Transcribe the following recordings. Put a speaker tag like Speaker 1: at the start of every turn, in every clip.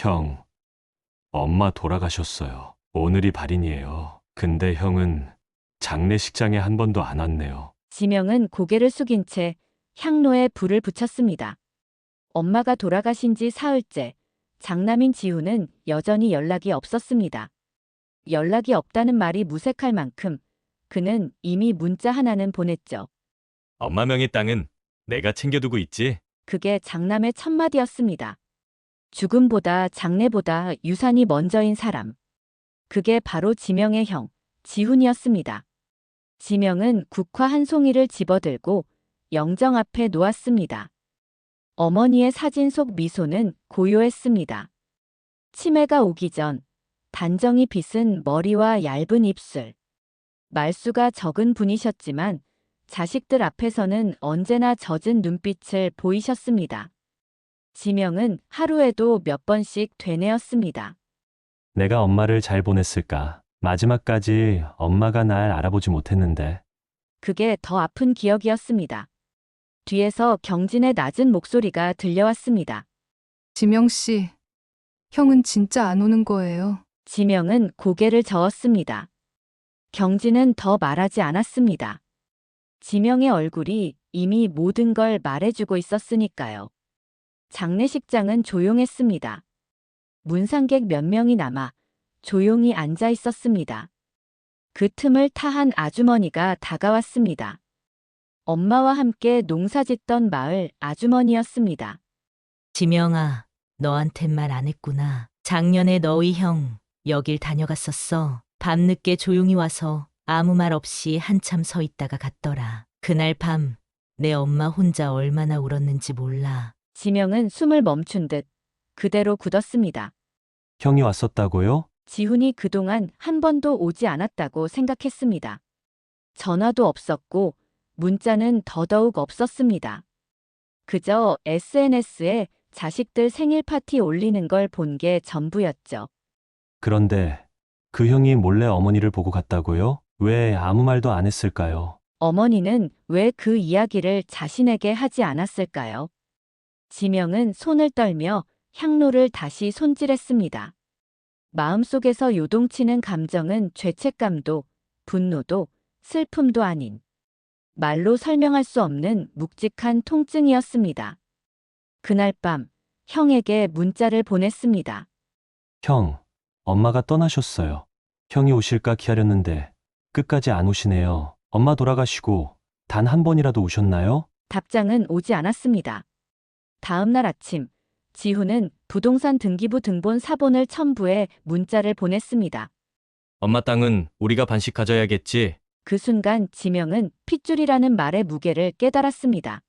Speaker 1: 형, 엄마 돌아가셨어요. 오늘이 발인이에요. 근데 형은 장례식장에 한 번도 안 왔네요.
Speaker 2: 지명은 고개를 숙인 채 향로에 불을 붙였습니다. 엄마가 돌아가신 지 사흘째, 장남인 지우는 여전히 연락이 없었습니다. 연락이 없다는 말이 무색할 만큼 그는 이미 문자 하나는 보냈죠.
Speaker 1: 엄마 명의 땅은 내가 챙겨두고 있지?
Speaker 2: 그게 장남의 첫마디였습니다. 죽음보다 장례보다 유산이 먼저인 사람. 그게 바로 지명의 형, 지훈이었습니다. 지명은 국화 한 송이를 집어들고 영정 앞에 놓았습니다. 어머니의 사진 속 미소는 고요했습니다. 치매가 오기 전 단정히 빗은 머리와 얇은 입술. 말수가 적은 분이셨지만 자식들 앞에서는 언제나 젖은 눈빛을 보이셨습니다. 지명은 하루에도 몇 번씩 되뇌었습니다.
Speaker 1: 내가 엄마를 잘 보냈을까? 마지막까지 엄마가 날 알아보지 못했는데.
Speaker 2: 그게 더 아픈 기억이었습니다. 뒤에서 경진의 낮은 목소리가 들려왔습니다.
Speaker 3: 지명 씨, 형은 진짜 안 오는 거예요.
Speaker 2: 지명은 고개를 저었습니다. 경진은 더 말하지 않았습니다. 지명의 얼굴이 이미 모든 걸 말해주고 있었으니까요. 장례식장은 조용했습니다. 문상객 몇 명이 남아 조용히 앉아 있었습니다. 그 틈을 타한 아주머니가 다가왔습니다. 엄마와 함께 농사 짓던 마을 아주머니였습니다.
Speaker 4: 지명아, 너한텐 말 안 했구나. 작년에 너희 형 여길 다녀갔었어. 밤늦게 조용히 와서 아무 말 없이 한참 서 있다가 갔더라. 그날 밤 내 엄마 혼자 얼마나 울었는지 몰라.
Speaker 2: 지명은 숨을 멈춘 듯 그대로 굳었습니다.
Speaker 1: 형이 왔었다고요?
Speaker 2: 지훈이 그동안 한 번도 오지 않았다고 생각했습니다. 전화도 없었고 문자는 더더욱 없었습니다. 그저 SNS에 자식들 생일 파티 올리는 걸 본 게 전부였죠.
Speaker 1: 그런데 그 형이 몰래 어머니를 보고 갔다고요? 왜 아무 말도 안 했을까요?
Speaker 2: 어머니는 왜 그 이야기를 자신에게 하지 않았을까요? 지명은 손을 떨며 향로를 다시 손질했습니다. 마음속에서 요동치는 감정은 죄책감도, 분노도, 슬픔도 아닌 말로 설명할 수 없는 묵직한 통증이었습니다. 그날 밤 형에게 문자를 보냈습니다.
Speaker 1: 형, 엄마가 떠나셨어요. 형이 오실까 기다렸는데 끝까지 안 오시네요. 엄마 돌아가시고 단 한 번이라도 오셨나요?
Speaker 2: 답장은 오지 않았습니다. 다음 날 아침, 지훈은 부동산 등기부 등본 사본을 첨부해 문자를 보냈습니다.
Speaker 5: 엄마 땅은 우리가 반씩 가져야겠지.
Speaker 2: 그 순간 지명은 핏줄이라는 말의 무게를 깨달았습니다.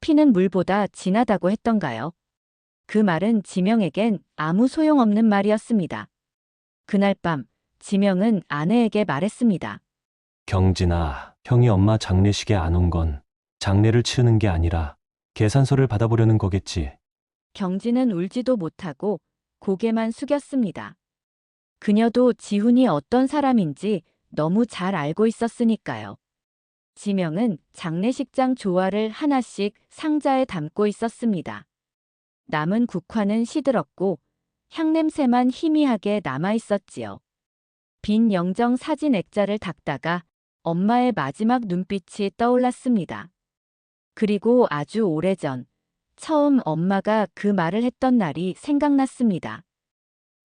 Speaker 2: 피는 물보다 진하다고 했던가요? 그 말은 지명에겐 아무 소용없는 말이었습니다. 그날 밤, 지명은 아내에게 말했습니다.
Speaker 1: 경진아, 형이 엄마 장례식에 안 온 건 장례를 치르는 게 아니라 계산서를 받아보려는 거겠지.
Speaker 2: 경진은 울지도 못하고 고개만 숙였습니다. 그녀도 지훈이 어떤 사람인지 너무 잘 알고 있었으니까요. 지명은 장례식장 조화를 하나씩 상자에 담고 있었습니다. 남은 국화는 시들었고 향냄새만 희미하게 남아 있었지요. 빈 영정 사진 액자를 닦다가 엄마의 마지막 눈빛이 떠올랐습니다. 그리고 아주 오래전 처음 엄마가 그 말을 했던 날이 생각났습니다.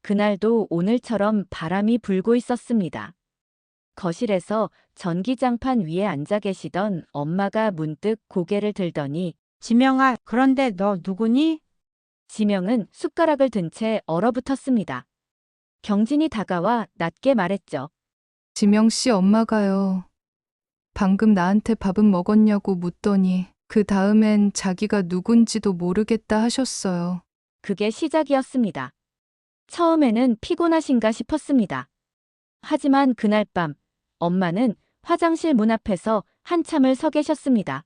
Speaker 2: 그날도 오늘처럼 바람이 불고 있었습니다. 거실에서 전기장판 위에 앉아 계시던 엄마가 문득 고개를 들더니
Speaker 6: 지명아, 그런데 너 누구니?
Speaker 2: 지명은 숟가락을 든 채 얼어붙었습니다. 경진이 다가와 낮게 말했죠.
Speaker 3: 지명 씨 엄마가요. 방금 나한테 밥은 먹었냐고 묻더니 그 다음엔 자기가 누군지도 모르겠다 하셨어요.
Speaker 2: 그게 시작이었습니다. 처음에는 피곤하신가 싶었습니다. 하지만 그날 밤 엄마는 화장실 문 앞에서 한참을 서 계셨습니다.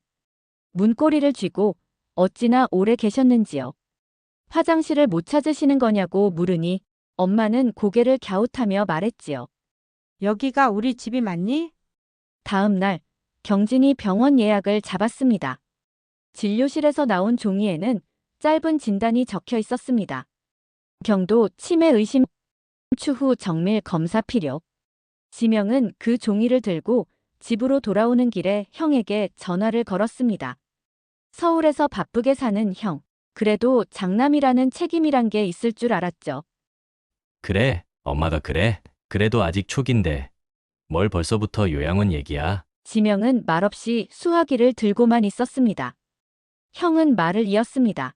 Speaker 2: 문고리를 쥐고 어찌나 오래 계셨는지요. 화장실을 못 찾으시는 거냐고 물으니 엄마는 고개를 갸웃하며 말했지요.
Speaker 6: 여기가 우리 집이 맞니?
Speaker 2: 다음 날 경진이 병원 예약을 잡았습니다. 진료실에서 나온 종이에는 짧은 진단이 적혀 있었습니다. 경도 치매 의심 추후 정밀 검사 필요. 지명은 그 종이를 들고 집으로 돌아오는 길에 형에게 전화를 걸었습니다. 서울에서 바쁘게 사는 형. 그래도 장남이라는 책임이란 게 있을 줄 알았죠.
Speaker 5: 그래, 엄마가 그래. 그래도 아직 초긴데. 뭘 벌써부터 요양원 얘기야.
Speaker 2: 지명은 말없이 수화기를 들고만 있었습니다. 형은 말을 이었습니다.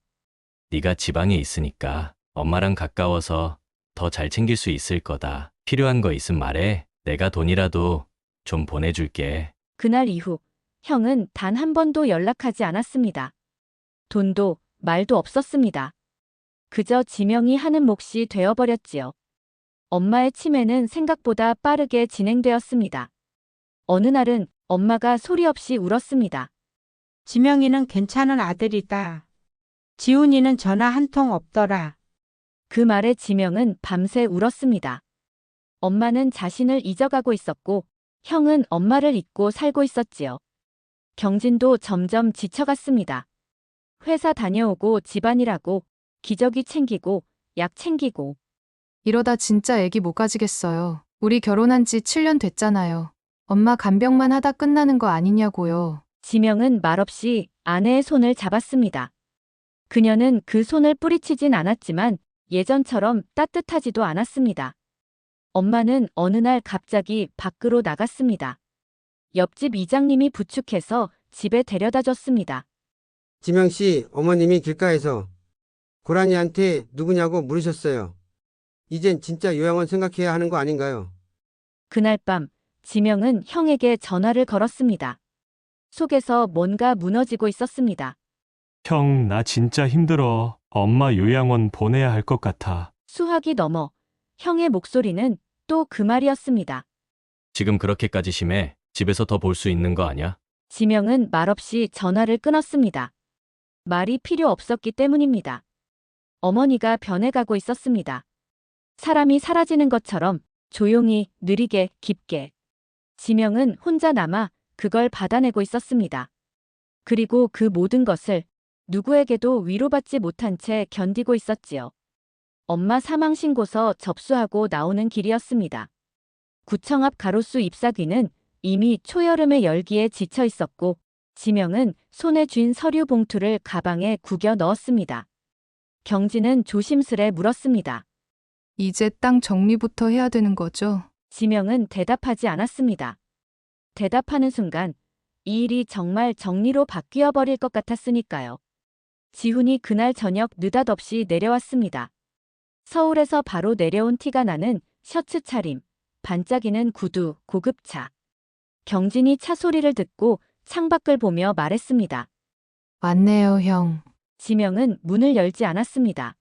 Speaker 5: 네가 지방에 있으니까 엄마랑 가까워서 더 잘 챙길 수 있을 거다. 필요한 거 있으면 말해. 내가 돈이라도 좀 보내줄게.
Speaker 2: 그날 이후 형은 단 한 번도 연락하지 않았습니다. 돈도 말도 없었습니다. 그저 지명이 하는 몫이 되어버렸지요. 엄마의 치매는 생각보다 빠르게 진행되었습니다. 어느 날은 엄마가 소리 없이 울었습니다.
Speaker 6: 지명이는 괜찮은 아들이다. 지훈이는 전화 한 통 없더라.
Speaker 2: 그 말에 지명은 밤새 울었습니다. 엄마는 자신을 잊어가고 있었고, 형은 엄마를 잊고 살고 있었지요. 경진도 점점 지쳐갔습니다. 회사 다녀오고 집안일하고, 기저귀 챙기고, 약 챙기고,
Speaker 3: 이러다 진짜 애기 못 가지겠어요. 우리 결혼한 지 7년 됐잖아요. 엄마 간병만 하다 끝나는 거 아니냐고요.
Speaker 2: 지명은 말없이 아내의 손을 잡았습니다. 그녀는 그 손을 뿌리치진 않았지만 예전처럼 따뜻하지도 않았습니다. 엄마는 어느 날 갑자기 밖으로 나갔습니다. 옆집 이장님이 부축해서 집에 데려다 줬습니다.
Speaker 7: 지명 씨 어머님이 길가에서 고라니한테 누구냐고 물으셨어요. 이젠 진짜 요양원 생각해야 하는 거 아닌가요?
Speaker 2: 그날 밤 지명은 형에게 전화를 걸었습니다. 속에서 뭔가 무너지고 있었습니다.
Speaker 1: 형, 나 진짜 힘들어. 엄마 요양원 보내야 할 것 같아.
Speaker 2: 수학이 넘어 형의 목소리는 또 그 말이었습니다.
Speaker 5: 지금 그렇게까지 심해. 집에서 더 볼 수 있는 거 아냐?
Speaker 2: 지명은 말없이 전화를 끊었습니다. 말이 필요 없었기 때문입니다. 어머니가 변해가고 있었습니다. 사람이 사라지는 것처럼 조용히, 느리게, 깊게. 지명은 혼자 남아 그걸 받아내고 있었습니다. 그리고 그 모든 것을 누구에게도 위로받지 못한 채 견디고 있었지요. 엄마 사망신고서 접수하고 나오는 길이었습니다. 구청 앞 가로수 잎사귀는 이미 초여름의 열기에 지쳐 있었고, 지명은 손에 쥔 서류 봉투를 가방에 구겨 넣었습니다. 경진은 조심스레 물었습니다.
Speaker 3: 이제 땅 정리부터 해야 되는 거죠?
Speaker 2: 지명은 대답하지 않았습니다. 대답하는 순간 이 일이 정말 정리로 바뀌어 버릴 것 같았으니까요. 지훈이 그날 저녁 느닷없이 내려왔습니다. 서울에서 바로 내려온 티가 나는 셔츠 차림, 반짝이는 구두, 고급차. 경진이 차 소리를 듣고 창밖을 보며 말했습니다.
Speaker 3: 왔네요, 형.
Speaker 2: 지명은 문을 열지 않았습니다.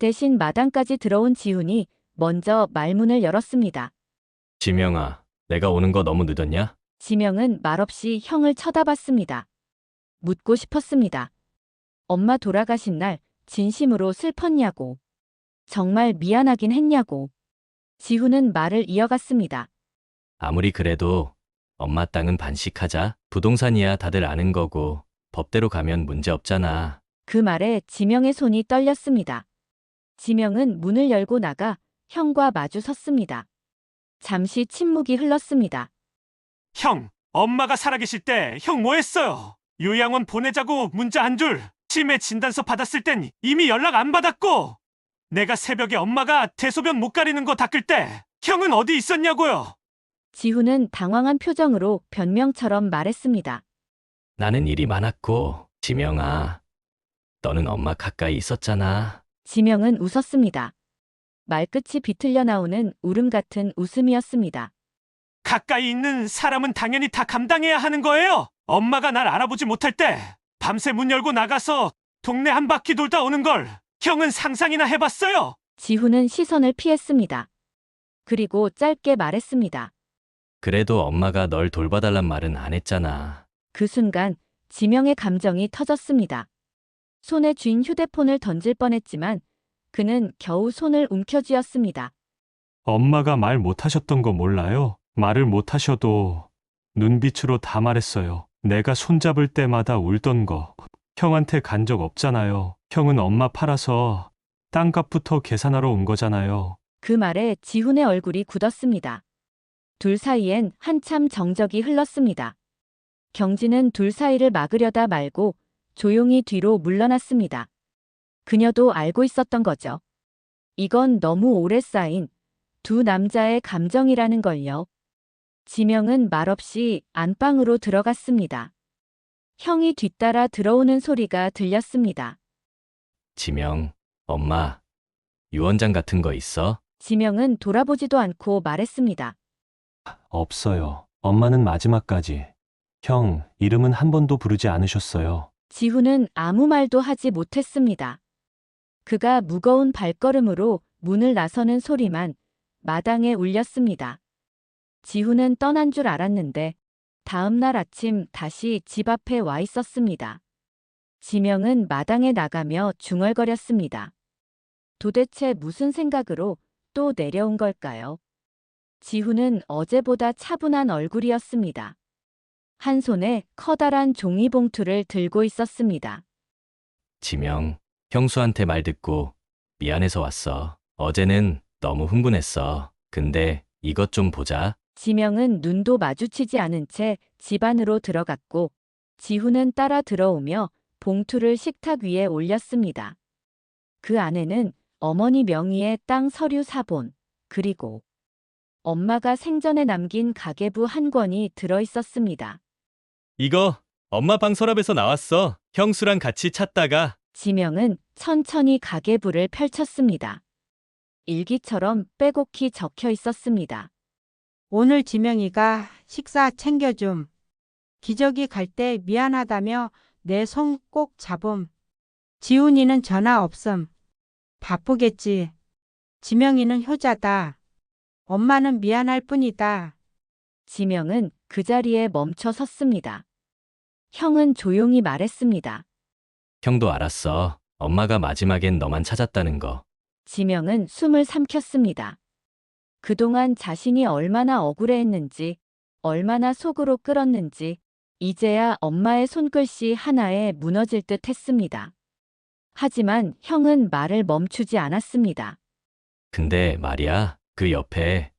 Speaker 2: 대신 마당까지 들어온 지훈이 먼저 말문을 열었습니다.
Speaker 5: 지명아, 내가 오는 거 너무 늦었냐?
Speaker 2: 지명은 말없이 형을 쳐다봤습니다. 묻고 싶었습니다. 엄마 돌아가신 날 진심으로 슬펐냐고. 정말 미안하긴 했냐고. 지훈은 말을 이어갔습니다.
Speaker 5: 아무리 그래도 엄마 땅은 반씩하자. 부동산이야 다들 아는 거고 법대로 가면 문제 없잖아.
Speaker 2: 그 말에 지명의 손이 떨렸습니다. 지명은 문을 열고 나가 형과 마주 섰습니다. 잠시 침묵이 흘렀습니다.
Speaker 1: 형, 엄마가 살아계실 때 형 뭐 했어요? 요양원 보내자고 문자 한 줄. 치매 진단서 받았을 땐 이미 연락 안 받았고. 내가 새벽에 엄마가 대소변 못 가리는 거 닦을 때 형은 어디 있었냐고요?
Speaker 2: 지훈은 당황한 표정으로 변명처럼 말했습니다.
Speaker 5: 나는 일이 많았고, 지명아. 너는 엄마 가까이 있었잖아.
Speaker 2: 지명은 웃었습니다. 말끝이 비틀려 나오는 울음 같은 웃음이었습니다.
Speaker 1: 가까이 있는 사람은 당연히 다 감당해야 하는 거예요. 엄마가 날 알아보지 못할 때 밤새 문 열고 나가서 동네 한 바퀴 돌다 오는 걸 형은 상상이나 해봤어요.
Speaker 2: 지훈은 시선을 피했습니다. 그리고 짧게 말했습니다.
Speaker 5: 그래도 엄마가 널 돌봐달란 말은 안 했잖아.
Speaker 2: 그 순간 지명의 감정이 터졌습니다. 손에 쥔 휴대폰을 던질 뻔했지만 그는 겨우 손을 움켜쥐었습니다.
Speaker 1: 엄마가 말 못하셨던 거 몰라요? 말을 못하셔도 눈빛으로 다 말했어요. 내가 손잡을 때마다 울던 거. 형한테 간 적 없잖아요. 형은 엄마 팔아서 땅값부터 계산하러 온 거잖아요.
Speaker 2: 그 말에 지훈의 얼굴이 굳었습니다. 둘 사이엔 한참 정적이 흘렀습니다. 경진은 둘 사이를 막으려다 말고 조용히 뒤로 물러났습니다. 그녀도 알고 있었던 거죠. 이건 너무 오래 쌓인 두 남자의 감정이라는 걸요. 지명은 말없이 안방으로 들어갔습니다. 형이 뒤따라 들어오는 소리가 들렸습니다.
Speaker 5: 지명, 엄마, 유언장 같은 거 있어?
Speaker 2: 지명은 돌아보지도 않고 말했습니다.
Speaker 1: 없어요. 엄마는 마지막까지. 형, 이름은 한 번도 부르지 않으셨어요.
Speaker 2: 지훈은 아무 말도 하지 못했습니다. 그가 무거운 발걸음으로 문을 나서는 소리만 마당에 울렸습니다. 지훈은 떠난 줄 알았는데 다음 날 아침 다시 집 앞에 와 있었습니다. 지명은 마당에 나가며 중얼거렸습니다. 도대체 무슨 생각으로 또 내려온 걸까요? 지훈은 어제보다 차분한 얼굴이었습니다. 한 손에 커다란 종이봉투를 들고 있었습니다.
Speaker 5: 지명, 형수한테 말 듣고 미안해서 왔어. 어제는 너무 흥분했어. 근데 이것 좀 보자.
Speaker 2: 지명은 눈도 마주치지 않은 채 집 안으로 들어갔고 지훈은 따라 들어오며 봉투를 식탁 위에 올렸습니다. 그 안에는 어머니 명의의 땅 서류 사본 그리고 엄마가 생전에 남긴 가계부 한 권이 들어 있었습니다.
Speaker 5: 이거 엄마 방 서랍에서 나왔어. 형수랑 같이 찾다가
Speaker 2: 지명은 천천히 가계부를 펼쳤습니다. 일기처럼 빼곡히 적혀 있었습니다.
Speaker 6: 오늘 지명이가 식사 챙겨줌. 기저귀 갈 때 미안하다며 내 손 꼭 잡음. 지훈이는 전화 없음. 바쁘겠지. 지명이는 효자다. 엄마는 미안할 뿐이다.
Speaker 2: 지명은 그 자리에 멈춰 섰습니다. 형은 조용히 말했습니다.
Speaker 5: 형도 알았어. 엄마가 마지막엔 너만 찾았다는 거.
Speaker 2: 지명은 숨을 삼켰습니다. 그동안 자신이 얼마나 억울해했는지, 얼마나 속으로 끓었는지, 이제야 엄마의 손글씨 하나에 무너질 듯 했습니다. 하지만 형은 말을 멈추지 않았습니다.
Speaker 5: 근데 말이야, 그 옆에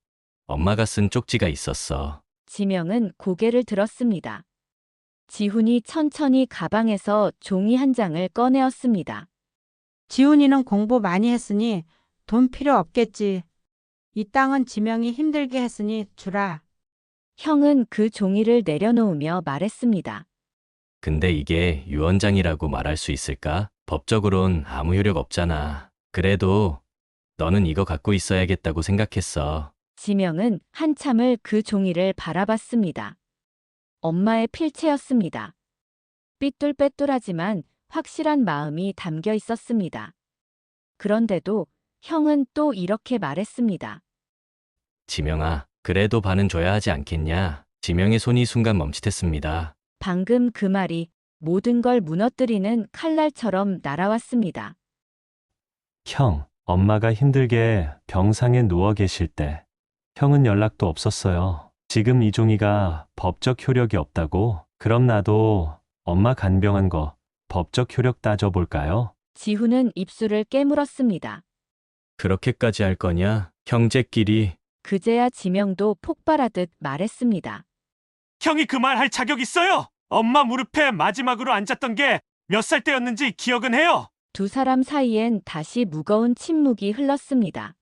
Speaker 5: 엄마가 쓴 쪽지가 있었어.
Speaker 2: 지명은 고개를 들었습니다. 지훈이 천천히 가방에서 종이 한 장을 꺼내었습니다.
Speaker 6: 지훈이는 공부 많이 했으니 돈 필요 없겠지. 이 땅은 지명이 힘들게 했으니 주라.
Speaker 2: 형은 그 종이를 내려놓으며 말했습니다.
Speaker 5: 근데 이게 유언장이라고 말할 수 있을까? 법적으론 아무 효력 없잖아. 그래도 너는 이거 갖고 있어야겠다고 생각했어.
Speaker 2: 지명은 한참을 그 종이를 바라봤습니다. 엄마의 필체였습니다. 삐뚤빼뚤하지만 확실한 마음이 담겨 있었습니다. 그런데도 형은 또 이렇게 말했습니다.
Speaker 5: 지명아, 그래도 반은 줘야 하지 않겠냐? 지명의 손이 순간 멈칫했습니다.
Speaker 2: 방금 그 말이 모든 걸 무너뜨리는 칼날처럼 날아왔습니다.
Speaker 1: 형, 엄마가 힘들게 병상에 누워 계실 때 형은 연락도 없었어요. 지금 이 종이가 법적 효력이 없다고? 그럼 나도 엄마 간병한 거 법적 효력 따져볼까요?
Speaker 2: 지훈은 입술을 깨물었습니다.
Speaker 5: 그렇게까지 할 거냐? 형제끼리
Speaker 2: 그제야 지명도 폭발하듯 말했습니다.
Speaker 1: 형이 그 말 할 자격 있어요. 엄마 무릎에 마지막으로 앉았던 게 몇 살 때였는지 기억은 해요.
Speaker 2: 두 사람 사이엔 다시 무거운 침묵이 흘렀습니다.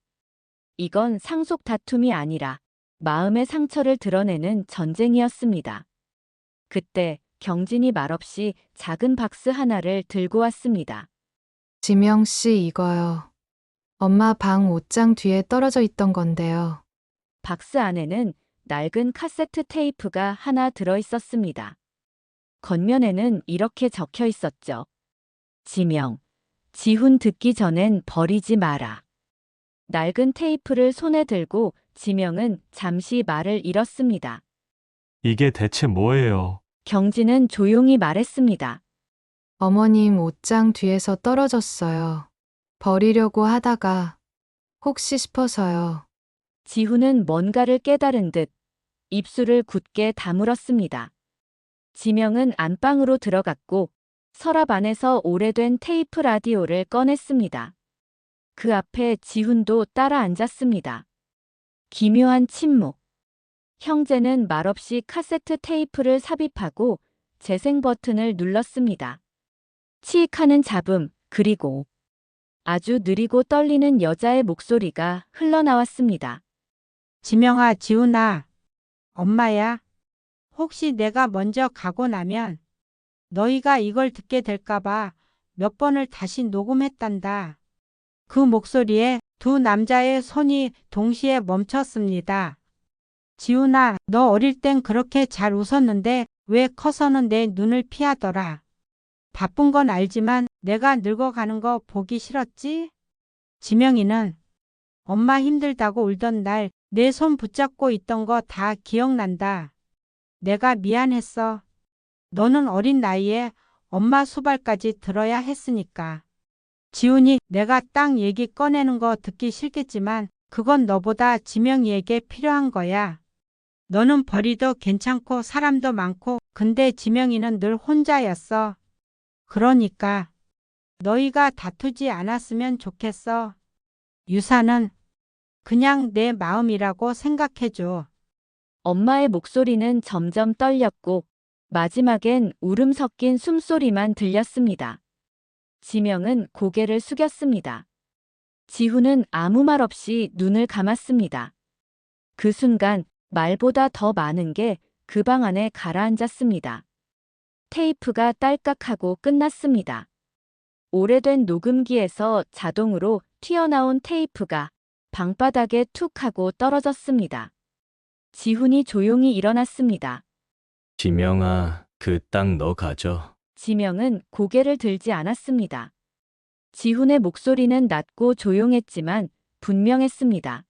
Speaker 2: 이건 상속 다툼이 아니라 마음의 상처를 드러내는 전쟁이었습니다. 그때 경진이 말없이 작은 박스 하나를 들고 왔습니다.
Speaker 3: 지명 씨 이거요. 엄마 방 옷장 뒤에 떨어져 있던 건데요.
Speaker 2: 박스 안에는 낡은 카세트 테이프가 하나 들어 있었습니다. 겉면에는 이렇게 적혀 있었죠. 지명. 지훈 듣기 전엔 버리지 마라. 낡은 테이프를 손에 들고 지명은 잠시 말을 잃었습니다.
Speaker 1: 이게 대체 뭐예요?
Speaker 2: 경진은 조용히 말했습니다.
Speaker 3: 어머님 옷장 뒤에서 떨어졌어요. 버리려고 하다가 혹시 싶어서요.
Speaker 2: 지훈은 뭔가를 깨달은 듯 입술을 굳게 다물었습니다. 지명은 안방으로 들어갔고 서랍 안에서 오래된 테이프 라디오를 꺼냈습니다. 그 앞에 지훈도 따라 앉았습니다. 기묘한 침묵. 형제는 말없이 카세트 테이프를 삽입하고 재생 버튼을 눌렀습니다. 치익하는 잡음, 그리고 아주 느리고 떨리는 여자의 목소리가 흘러나왔습니다.
Speaker 6: 지명아, 지훈아. 엄마야. 혹시 내가 먼저 가고 나면 너희가 이걸 듣게 될까봐 몇 번을 다시 녹음했단다. 그 목소리에 두 남자의 손이 동시에 멈췄습니다. 지훈아, 너 어릴 땐 그렇게 잘 웃었는데 왜 커서는 내 눈을 피하더라. 바쁜 건 알지만 내가 늙어가는 거 보기 싫었지? 지명이는 엄마 힘들다고 울던 날 내 손 붙잡고 있던 거 다 기억난다. 내가 미안했어. 너는 어린 나이에 엄마 수발까지 들어야 했으니까. 지훈이 내가 땅 얘기 꺼내는 거 듣기 싫겠지만 그건 너보다 지명이에게 필요한 거야. 너는 벌이도 괜찮고 사람도 많고 근데 지명이는 늘 혼자였어. 그러니까 너희가 다투지 않았으면 좋겠어. 유사는 그냥 내 마음이라고 생각해줘.
Speaker 2: 엄마의 목소리는 점점 떨렸고 마지막엔 울음 섞인 숨소리만 들렸습니다. 지명은 고개를 숙였습니다. 지훈은 아무 말 없이 눈을 감았습니다. 그 순간 말보다 더 많은 게 그 방 안에 가라앉았습니다. 테이프가 딸깍하고 끝났습니다. 오래된 녹음기에서 자동으로 튀어나온 테이프가 방바닥에 툭 하고 떨어졌습니다. 지훈이 조용히 일어났습니다.
Speaker 5: 지명아, 그 땅 너 가져.
Speaker 2: 지명은 고개를 들지 않았습니다. 지훈의 목소리는 낮고 조용했지만 분명했습니다.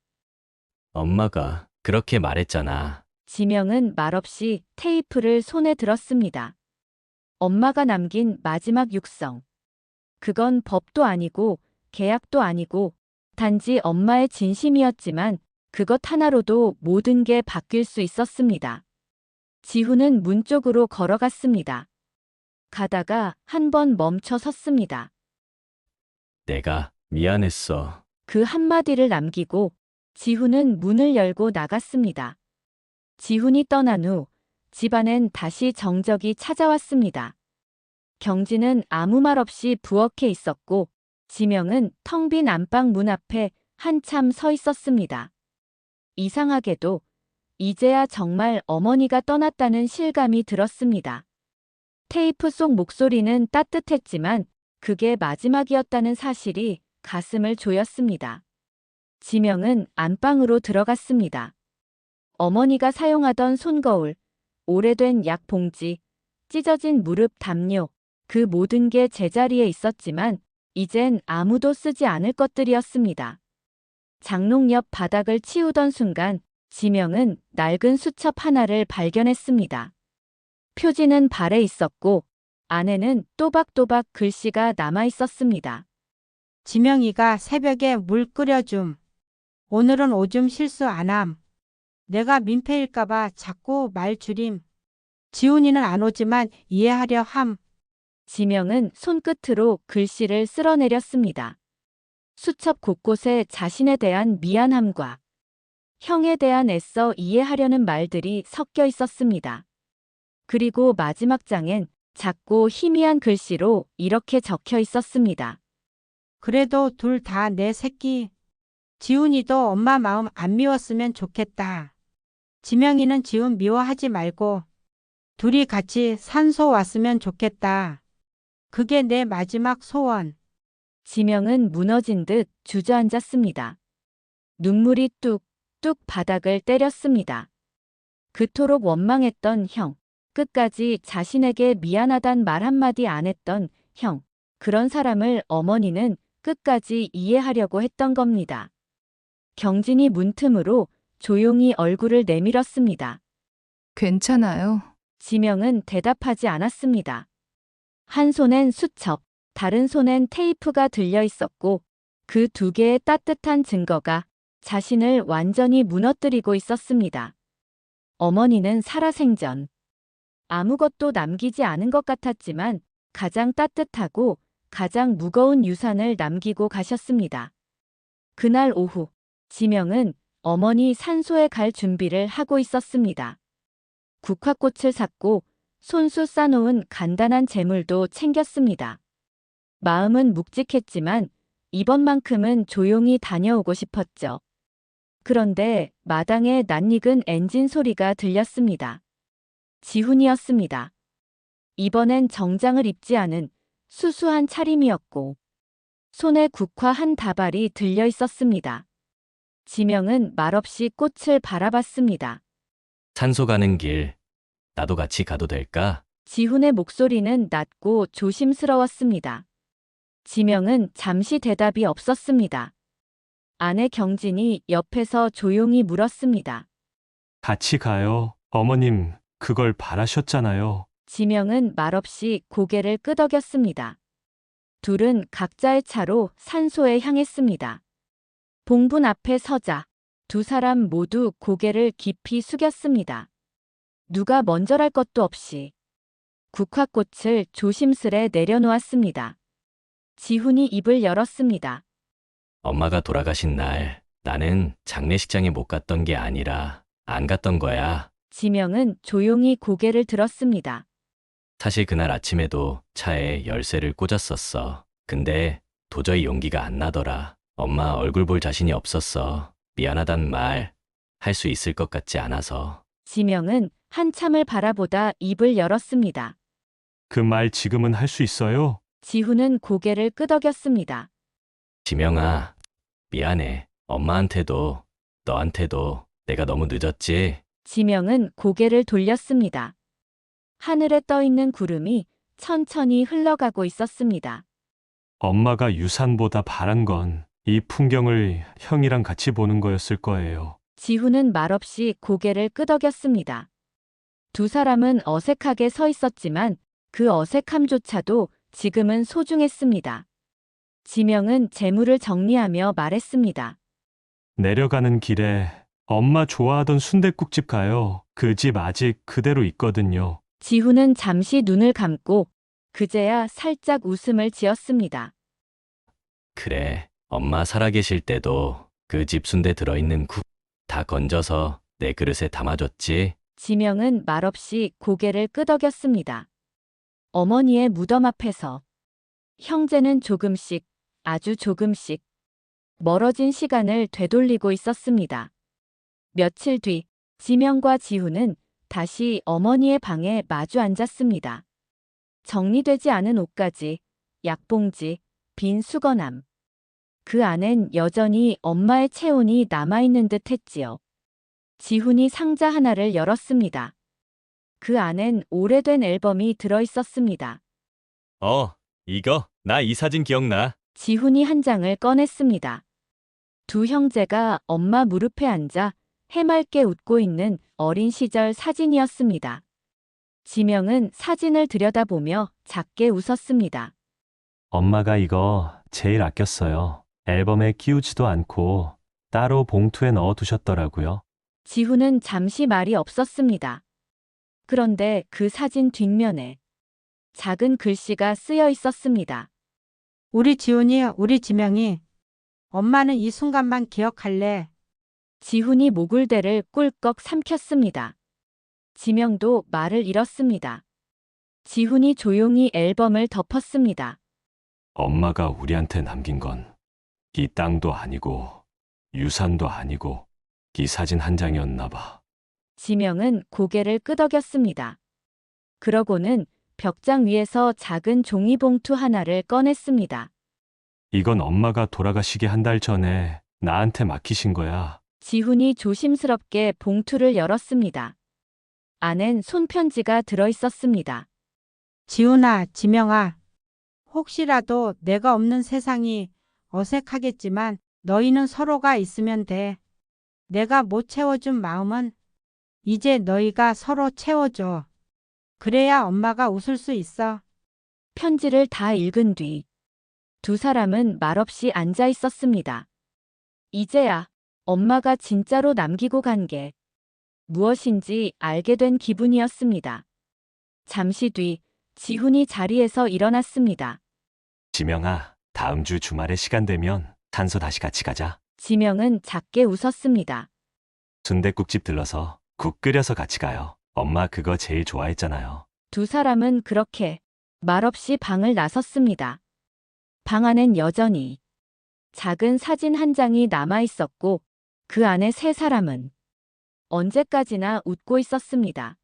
Speaker 5: 엄마가 그렇게 말했잖아.
Speaker 2: 지명은 말없이 테이프를 손에 들었습니다. 엄마가 남긴 마지막 육성. 그건 법도 아니고 계약도 아니고 단지 엄마의 진심이었지만 그것 하나로도 모든 게 바뀔 수 있었습니다. 지훈은 문 쪽으로 걸어갔습니다. 가다가 한 번 멈춰 섰습니다.
Speaker 5: 내가 미안했어.
Speaker 2: 그 한마디를 남기고 지훈은 문을 열고 나갔습니다. 지훈이 떠난 후 집안엔 다시 정적이 찾아왔습니다. 경진은 아무 말 없이 부엌에 있었고 지명은 텅 빈 안방 문 앞에 한참 서 있었습니다. 이상하게도 이제야 정말 어머니가 떠났다는 실감이 들었습니다. 테이프 속 목소리는 따뜻했지만 그게 마지막이었다는 사실이 가슴을 조였습니다. 지명은 안방으로 들어갔습니다. 어머니가 사용하던 손거울, 오래된 약 봉지, 찢어진 무릎 담요, 그 모든 게 제자리에 있었지만 이젠 아무도 쓰지 않을 것들이었습니다. 장롱 옆 바닥을 치우던 순간 지명은 낡은 수첩 하나를 발견했습니다. 표지는 발에 있었고 안에는 또박또박 글씨가 남아 있었습니다.
Speaker 6: 지명이가 새벽에 물 끓여줌. 오늘은 오줌 실수 안 함. 내가 민폐일까봐 자꾸 말 줄임. 지훈이는 안 오지만 이해하려 함.
Speaker 2: 지명은 손끝으로 글씨를 쓸어내렸습니다. 수첩 곳곳에 자신에 대한 미안함과 형에 대한 애써 이해하려는 말들이 섞여 있었습니다. 그리고 마지막 장엔 작고 희미한 글씨로 이렇게 적혀 있었습니다.
Speaker 6: 그래도 둘 다 내 새끼. 지훈이도 엄마 마음 안 미웠으면 좋겠다. 지명이는 지훈 미워하지 말고 둘이 같이 산소 왔으면 좋겠다. 그게 내 마지막 소원.
Speaker 2: 지명은 무너진 듯 주저앉았습니다. 눈물이 뚝 뚝 바닥을 때렸습니다. 그토록 원망했던 형, 끝까지 자신에게 미안하단 말 한마디 안 했던 형, 그런 사람을 어머니는 끝까지 이해하려고 했던 겁니다. 경진이 문틈으로 조용히 얼굴을 내밀었습니다.
Speaker 3: 괜찮아요.
Speaker 2: 지명은 대답하지 않았습니다. 한 손엔 수첩, 다른 손엔 테이프가 들려 있었고 그 두 개의 따뜻한 증거가 자신을 완전히 무너뜨리고 있었습니다. 어머니는 살아생전 아무것도 남기지 않은 것 같았지만 가장 따뜻하고 가장 무거운 유산을 남기고 가셨습니다. 그날 오후, 지명은 어머니 산소에 갈 준비를 하고 있었습니다. 국화꽃을 샀고 손수 싸놓은 간단한 재물도 챙겼습니다. 마음은 묵직했지만 이번만큼은 조용히 다녀오고 싶었죠. 그런데 마당에 낯익은 엔진 소리가 들렸습니다. 지훈이었습니다. 이번엔 정장을 입지 않은 수수한 차림이었고 손에 국화 한 다발이 들려 있었습니다. 지명은 말없이 꽃을 바라봤습니다.
Speaker 5: 산소 가는 길, 나도 같이 가도 될까?
Speaker 2: 지훈의 목소리는 낮고 조심스러웠습니다. 지명은 잠시 대답이 없었습니다. 아내 경진이 옆에서 조용히 물었습니다.
Speaker 1: 같이 가요. 어머님, 그걸 바라셨잖아요.
Speaker 2: 지명은 말없이 고개를 끄덕였습니다. 둘은 각자의 차로 산소에 향했습니다. 봉분 앞에 서자 두 사람 모두 고개를 깊이 숙였습니다. 누가 먼저랄 것도 없이 국화꽃을 조심스레 내려놓았습니다. 지훈이 입을 열었습니다.
Speaker 5: 엄마가 돌아가신 날, 나는 장례식장에 못 갔던 게 아니라 안 갔던 거야.
Speaker 2: 지명은 조용히 고개를 들었습니다.
Speaker 5: 사실 그날 아침에도 차에 열쇠를 꽂았었어. 근데 도저히 용기가 안 나더라. 엄마 얼굴 볼 자신이 없었어. 미안하단 말 할 수 있을 것 같지 않아서.
Speaker 2: 지명은 한참을 바라보다 입을 열었습니다.
Speaker 1: 그 말 지금은 할 수 있어요?
Speaker 2: 지훈은 고개를 끄덕였습니다.
Speaker 5: 지명아, 미안해. 엄마한테도, 너한테도 내가 너무 늦었지?
Speaker 2: 지명은 고개를 돌렸습니다. 하늘에 떠 있는 구름이 천천히 흘러가고 있었습니다.
Speaker 1: 엄마가 유산보다 바란 건 이 풍경을 형이랑 같이 보는 거였을 거예요.
Speaker 2: 지훈은 말없이 고개를 끄덕였습니다. 두 사람은 어색하게 서 있었지만 그 어색함조차도 지금은 소중했습니다. 지명은 재물을 정리하며 말했습니다.
Speaker 1: 내려가는 길에 엄마 좋아하던 순댓국집 가요. 그 집 아직 그대로 있거든요.
Speaker 2: 지훈은 잠시 눈을 감고 그제야 살짝 웃음을 지었습니다.
Speaker 5: 그래, 엄마 살아계실 때도 그 집 순대 들어있는 국 다 건져서 내 그릇에 담아줬지?
Speaker 2: 지명은 말없이 고개를 끄덕였습니다. 어머니의 무덤 앞에서 형제는 조금씩, 아주 조금씩 멀어진 시간을 되돌리고 있었습니다. 며칠 뒤 지명과 지훈은 다시 어머니의 방에 마주 앉았습니다. 정리되지 않은 옷가지, 약봉지, 빈 수건함. 그 안엔 여전히 엄마의 체온이 남아있는 듯 했지요. 지훈이 상자 하나를 열었습니다. 그 안엔 오래된 앨범이 들어 있었습니다.
Speaker 5: 어, 이거, 나 이 사진 기억나.
Speaker 2: 지훈이 한 장을 꺼냈습니다. 두 형제가 엄마 무릎에 앉아 해맑게 웃고 있는 어린 시절 사진이었습니다. 지명은 사진을 들여다보며 작게 웃었습니다.
Speaker 1: 엄마가 이거 제일 아꼈어요. 앨범에 끼우지도 않고 따로 봉투에 넣어 두셨더라고요.
Speaker 2: 지훈은 잠시 말이 없었습니다. 그런데 그 사진 뒷면에 작은 글씨가 쓰여 있었습니다.
Speaker 6: 우리 지훈이, 우리 지명이. 엄마는 이 순간만 기억할래.
Speaker 2: 지훈이 모굴대를 꿀꺽 삼켰습니다. 지명도 말을 잃었습니다. 지훈이 조용히 앨범을 덮었습니다.
Speaker 1: 엄마가 우리한테 남긴 건 이 땅도 아니고 유산도 아니고 이 사진 한 장이었나 봐.
Speaker 2: 지명은 고개를 끄덕였습니다. 그러고는 벽장 위에서 작은 종이봉투 하나를 꺼냈습니다.
Speaker 1: 이건 엄마가 돌아가시기 한 달 전에 나한테 맡기신 거야.
Speaker 2: 지훈이 조심스럽게 봉투를 열었습니다. 안엔 손편지가 들어 있었습니다.
Speaker 6: 지훈아, 지명아. 혹시라도 내가 없는 세상이 어색하겠지만 너희는 서로가 있으면 돼. 내가 못 채워준 마음은 이제 너희가 서로 채워줘. 그래야 엄마가 웃을 수 있어.
Speaker 2: 편지를 다 읽은 뒤 두 사람은 말없이 앉아 있었습니다. 이제야 엄마가 진짜로 남기고 간 게 무엇인지 알게 된 기분이었습니다. 잠시 뒤 지훈이 자리에서 일어났습니다.
Speaker 1: 지명아, 다음 주 주말에 시간 되면 산소 다시 같이 가자.
Speaker 2: 지명은 작게 웃었습니다.
Speaker 1: 순댓국집 들러서 국 끓여서 같이 가요. 엄마 그거 제일 좋아했잖아요.
Speaker 2: 두 사람은 그렇게 말없이 방을 나섰습니다. 방 안엔 여전히 작은 사진 한 장이 남아 있었고 그 안에 세 사람은 언제까지나 웃고 있었습니다.